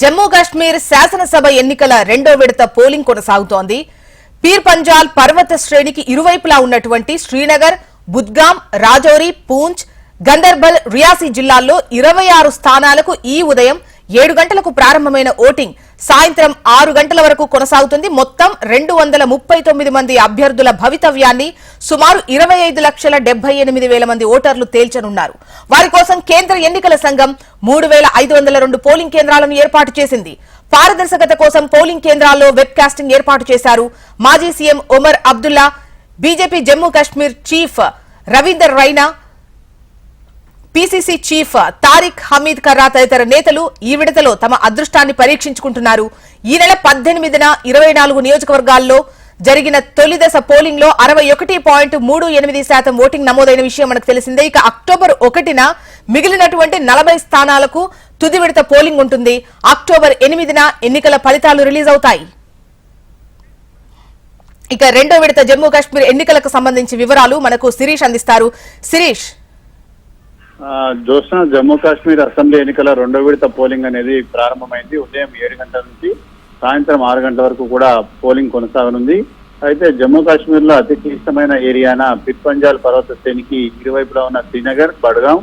జమ్మూ కాశ్మీర్ శాసనసభ ఎన్నికల రెండో విడత పోలింగ్ కొనసాగుతోంది. పీర్ పంజాల్ పర్వత శ్రేణికి ఇరువైపులా ఉన్నటువంటి శ్రీనగర్ బుద్గాం రాజౌరి పూంచ్ గందర్బల్ రియాసీ జిల్లాల్లో ఇరవై ఆరు స్థానాలకు ఈ ఉదయం ఏడు గంటలకు ప్రారంభమైన ఓటింగ్ సాయంత్రం ఆరు గంటల వరకు కొనసాగుతుంది. మొత్తం రెండు వందల ముప్పై తొమ్మిది మంది అభ్యర్థుల భవితవ్యాన్ని సుమారు ఇరవై ఐదు లక్షల డెబ్బై ఎనిమిది వేల మంది ఓటర్లు తేల్చనున్నారు. వారి కోసం కేంద్ర ఎన్నికల సంఘం మూడు వేల ఐదు వందల రెండు పోలింగ్ కేంద్రాలను ఏర్పాటు చేసింది. పారదర్శకత కోసం పోలింగ్ కేంద్రాల్లో వెబ్ కాస్టింగ్ ఏర్పాటు చేశారు మాజీ CM Omar Abdullah BJP Jammu Kashmir chief Ravinder Raina PCC chief Tariq Hameed Karra తదితర నేతలు ఈ విడతలో తమ అదృష్టాన్ని పరీక్షించుకుంటున్నారు. ఈ నెల పద్దెనిమిదిన ఇరవై నాలుగు నియోజకవర్గాల్లో జరిగిన తొలి దశ పోలింగ్లో అరవై ఒకటి పాయింట్ మూడు ఎనిమిది శాతం ఓటింగ్ నమోదైన విషయం మనకు తెలిసిందే. ఇక అక్టోబర్ ఒకటిన మిగిలినటువంటి నలభై స్థానాలకు తుది విడత పోలింగ్ ఉంటుంది. అక్టోబర్ ఎనిమిదిన ఎన్నికల ఫలితాలు రిలీజ్ అవుతాయి. ఇక రెండో విడత జమ్మూ కాశ్మీర్ ఎన్నికలకు సంబంధించి వివరాలు మనకు శిరీష్ అందిస్తారు. శిరీష్. ఆ, జమ్మూ కాశ్మీర్ అసెంబ్లీ ఎన్నికల రెండో విడత పోలింగ్ అనేది ప్రారంభమైంది. ఉదయం ఏడు గంటల నుంచి సాయంత్రం ఆరు గంటల వరకు కూడా పోలింగ్ కొనసాగనుంది. అయితే జమ్మూ కాశ్మీర్లో అతి క్లిష్టమైన ఏరియాన పిట్పంజాల్ పర్వత శ్రేణికి ఇరువైపులా ఉన్న శ్రీనగర్ బడ్గాం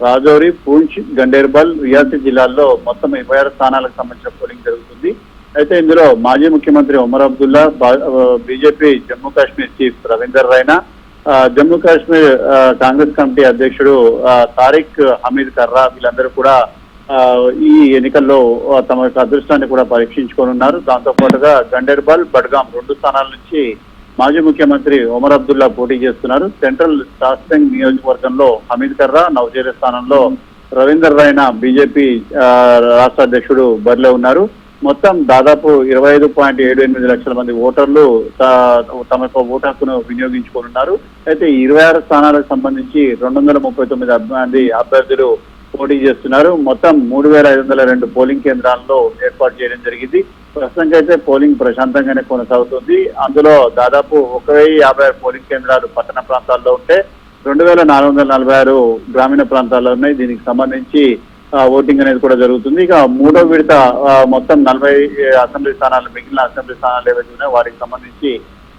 రాజౌరి పూంచ్ గండేర్బల్ రియాసీ జిల్లాల్లో మొత్తం ఇరవై ఆరు స్థానాలకు సంబంధించిన పోలింగ్ జరుగుతుంది. అయితే ఇందులో మాజీ ముఖ్యమంత్రి ఉమర్ అబ్దుల్లా బీజేపీ జమ్మూ కాశ్మీర్ చీఫ్ రవీందర్ రైనా జమ్మూ కాశ్మీర్ ఆ, కాంగ్రెస్ కమిటీ అధ్యక్షుడు తారిక్ హమీద్ కర్రా వీళ్ళందరూ కూడా ఈ ఎన్నికల్లో తమ యొక్క అదృష్టాన్ని కూడా పరీక్షించుకోనున్నారు దాంతో పాటుగా గండేర్బల్ బడ్గాం రెండు స్థానాల నుంచి మాజీ ముఖ్యమంత్రి ఒమర్ అబ్దుల్లా పోటీ చేస్తున్నారు. సెంట్రల్ శాస్త్రంగ్ నియోజకవర్గంలో హమీద్ కర్రా నవజేర స్థానంలో రవీందర్ రాయన బీజేపీ రాష్ట్ర అధ్యక్షుడు బరిలో ఉన్నారు. మొత్తం దాదాపు ఇరవై ఐదు పాయింట్ ఏడు ఎనిమిది లక్షల మంది ఓటర్లు త- తమ యొక్క ఓటు హక్కును వినియోగించుకోనున్నారు అయితే ఇరవై ఆరు స్థానాలకు సంబంధించి రెండు వందల ముప్పై తొమ్మిది మంది అభ్యర్థులు పోటీ చేస్తున్నారు. మొత్తం మూడు వేల ఐదు వందల రెండు పోలింగ్ కేంద్రాల్లో ఏర్పాటు చేయడం జరిగింది. ప్రస్తుతానికి అయితే పోలింగ్ ప్రశాంతంగానే కొనసాగుతుంది. అందులో దాదాపు ఒక వెయ్యి యాభై ఆరు పోలింగ్ కేంద్రాలు పట్టణ ప్రాంతాల్లో ఉంటే రెండు వేల నాలుగు వందల నలభై ఆరు గ్రామీణ ప్రాంతాల్లో ఉన్నాయి. దీనికి సంబంధించి ఓటింగ్ అనేది కూడా జరుగుతుంది. ఇక మూడో విడత మొత్తం నలభై అసెంబ్లీ స్థానాలు మిగిలిన అసెంబ్లీ స్థానాలు ఏవైతే ఉన్నాయో వాటికి సంబంధించి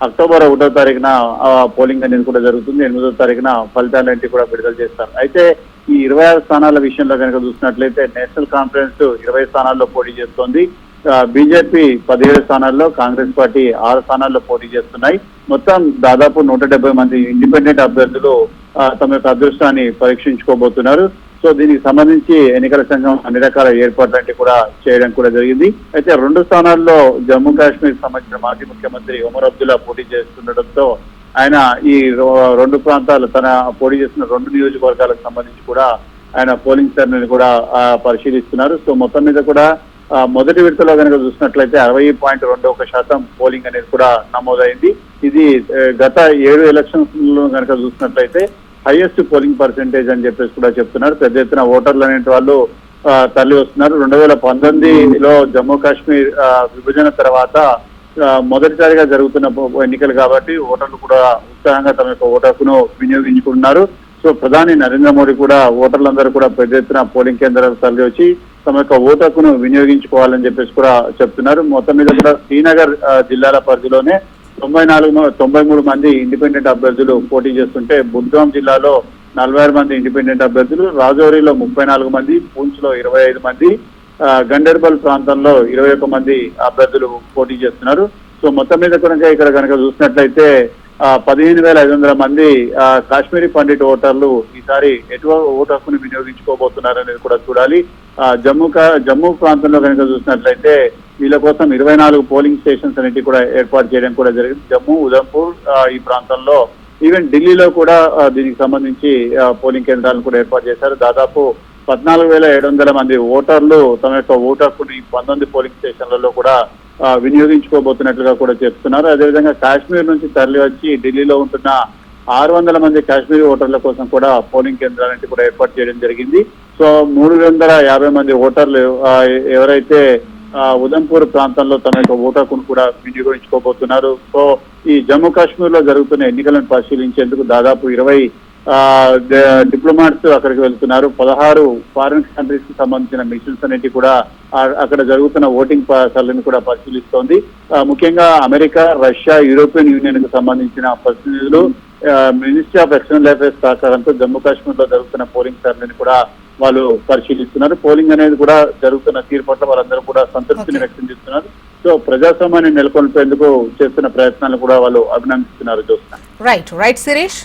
అక్టోబర్ ఒకటో తారీఖున పోలింగ్ అనేది కూడా జరుగుతుంది. ఎనిమిదో తారీఖున ఫలితాలన్నింటి కూడా విడుదల చేస్తారు. అయితే ఈ ఇరవై ఆరు స్థానాల విషయంలో కనుక చూసినట్లయితే నేషనల్ కాన్ఫరెన్స్ ఇరవై స్థానాల్లో పోటీ చేస్తోంది. బీజేపీ పదిహేడు స్థానాల్లో కాంగ్రెస్ పార్టీ ఆరు స్థానాల్లో పోటీ చేస్తున్నాయి. మొత్తం దాదాపు నూట మంది ఇండిపెండెంట్ అభ్యర్థులు తమ యొక్క అదృష్టాన్ని పరీక్షించుకోబోతున్నారు. సో దీనికి సంబంధించి ఎన్నికల సంఘం అన్ని రకాల ఏర్పాట్లంటే కూడా చేయడం కూడా జరిగింది. అయితే రెండు స్థానాల్లో జమ్మూ కాశ్మీర్ సంబంధించిన మాజీ ముఖ్యమంత్రి ఉమర్ అబ్దుల్లా పోటీ చేస్తుండటంతో ఆయన ఈ రెండు ప్రాంతాలు తన పోటీ చేస్తున్న రెండు నియోజకవర్గాలకు సంబంధించి కూడా ఆయన పోలింగ్ సర్ని కూడా పరిశీలిస్తున్నారు. సో మొత్తం మీద కూడా మొదటి విడతలో కనుక చూసినట్లయితే అరవై పాయింట్ రెండు ఒక శాతం పోలింగ్ అనేది కూడా నమోదైంది. ఇది గత ఏడు ఎలక్షన్స్లో కనుక చూసినట్లయితే హైయెస్ట్ పోలింగ్ పర్సెంటేజ్ అని చెప్పేసి కూడా చెప్తున్నారు. పెద్ద ఎత్తున ఓటర్లు అనేటి వాళ్ళు తల్లి తరలి వస్తున్నారు. రెండు వేల పంతొమ్మిదిలో జమ్మూ కాశ్మీర్ విభజన తర్వాత మొదటిసారిగా జరుగుతున్న ఎన్నికలు కాబట్టి ఓటర్లు కూడా ఉత్సాహంగా తమ యొక్క ఓటు వినియోగించుకుంటున్నారు. సో ప్రధాని నరేంద్ర మోడీ కూడా ఓటర్లందరూ కూడా పెద్ద ఎత్తున పోలింగ్ కేంద్రాలకు తరలి వచ్చి తమ యొక్క ఓటు వినియోగించుకోవాలని చెప్పేసి కూడా చెప్తున్నారు. మొత్తం మీద కూడా శ్రీనగర్ జిల్లాల పరిధిలోనే తొంభై నాలుగు తొంభై మూడు మంది ఇండిపెండెంట్ అభ్యర్థులు పోటీ చేస్తుంటే బుద్గాం జిల్లాలో నలభై ఆరు మంది ఇండిపెండెంట్ అభ్యర్థులు రాజౌరిలో ముప్పై నాలుగు మంది పూంచ్లో ఇరవై ఐదు మంది గండర్బల్ ప్రాంతంలో ఇరవై ఒక్క మంది అభ్యర్థులు పోటీ చేస్తున్నారు. సో మొత్తం మీద కనుక ఇక్కడ కనుక చూసినట్లయితే పదిహేను వేల ఐదు వందల మంది కాశ్మీరీ పండిట్ ఓటర్లు ఈసారి ఎటువ ఓటు హక్కును వినియోగించుకోబోతున్నారు అనేది కూడా చూడాలి. జమ్మూ కా- జమ్మూ ప్రాంతంలో కనుక చూసినట్లయితే వీళ్ళ కోసం ఇరవై నాలుగు పోలింగ్ స్టేషన్స్ అనేవి కూడా ఏర్పాటు చేయడం కూడా జరిగింది. జమ్మూ ఉదంపూర్ ఈ ప్రాంతంలో ఈవెన్ ఢిల్లీలో కూడా దీనికి సంబంధించి పోలింగ్ కేంద్రాలను కూడా ఏర్పాటు చేశారు. దాదాపు పద్నాలుగు వేల ఏడు వందల మంది ఓటర్లు తమ యొక్క ఓటు ఈ పంతొమ్మిది పోలింగ్ స్టేషన్లలో కూడా వినియోగించుకోబోతున్నట్లుగా కూడా చెప్తున్నారు. అదేవిధంగా కాశ్మీర్ నుంచి తరలి వచ్చి ఢిల్లీలో ఉంటున్న ఆరు వందల మంది కాశ్మీర్ ఓటర్ల కోసం కూడా పోలింగ్ కేంద్రాలంటే కూడా ఏర్పాటు చేయడం జరిగింది. సో మూడు వందల యాభై మంది ఓటర్లు ఎవరైతే ఉదంపూర్ ప్రాంతంలో తమ యొక్క ఓటాకును కూడా వినియోగించుకోబోతున్నారు. సో ఈ జమ్మూ కాశ్మీర్లో జరుగుతున్న ఎన్నికలను పరిశీలించేందుకు దాదాపు ఇరవై డిప్లొమాట్స్ అక్కడికి వెళ్తున్నారు. పదహారు ఫారిన్ కంట్రీస్కి సంబంధించిన మిషన్స్ అనేవి కూడా అక్కడ జరుగుతున్న ఓటింగ్ సర్లను కూడా పరిశీలిస్తోంది. ముఖ్యంగా అమెరికా రష్యా యూరోపియన్ యూనియన్కు సంబంధించిన ప్రతినిధులు మినిస్ట్రీ ఆఫ్ ఎక్స్టర్నల్ అఫేర్స్ సహకారంతో జమ్మూ కాశ్మీర్లో జరుగుతున్న పోలింగ్ సర్లను కూడా వాళ్ళు పరిశీలిస్తున్నారు. పోలింగ్ అనేది కూడా జరుగుతున్న తీరు పట్ల వాళ్ళందరూ కూడా సంతృప్తిని. వ్యక్తం చేస్తున్నారు. సో ప్రజాస్వామ్యాన్ని నెలకొల్పేందుకు చేస్తున్న ప్రయత్నాలు కూడా వాళ్ళు అభినందిస్తున్నారు చూస్తున్నారు రైట్ రైట్ శిరీష్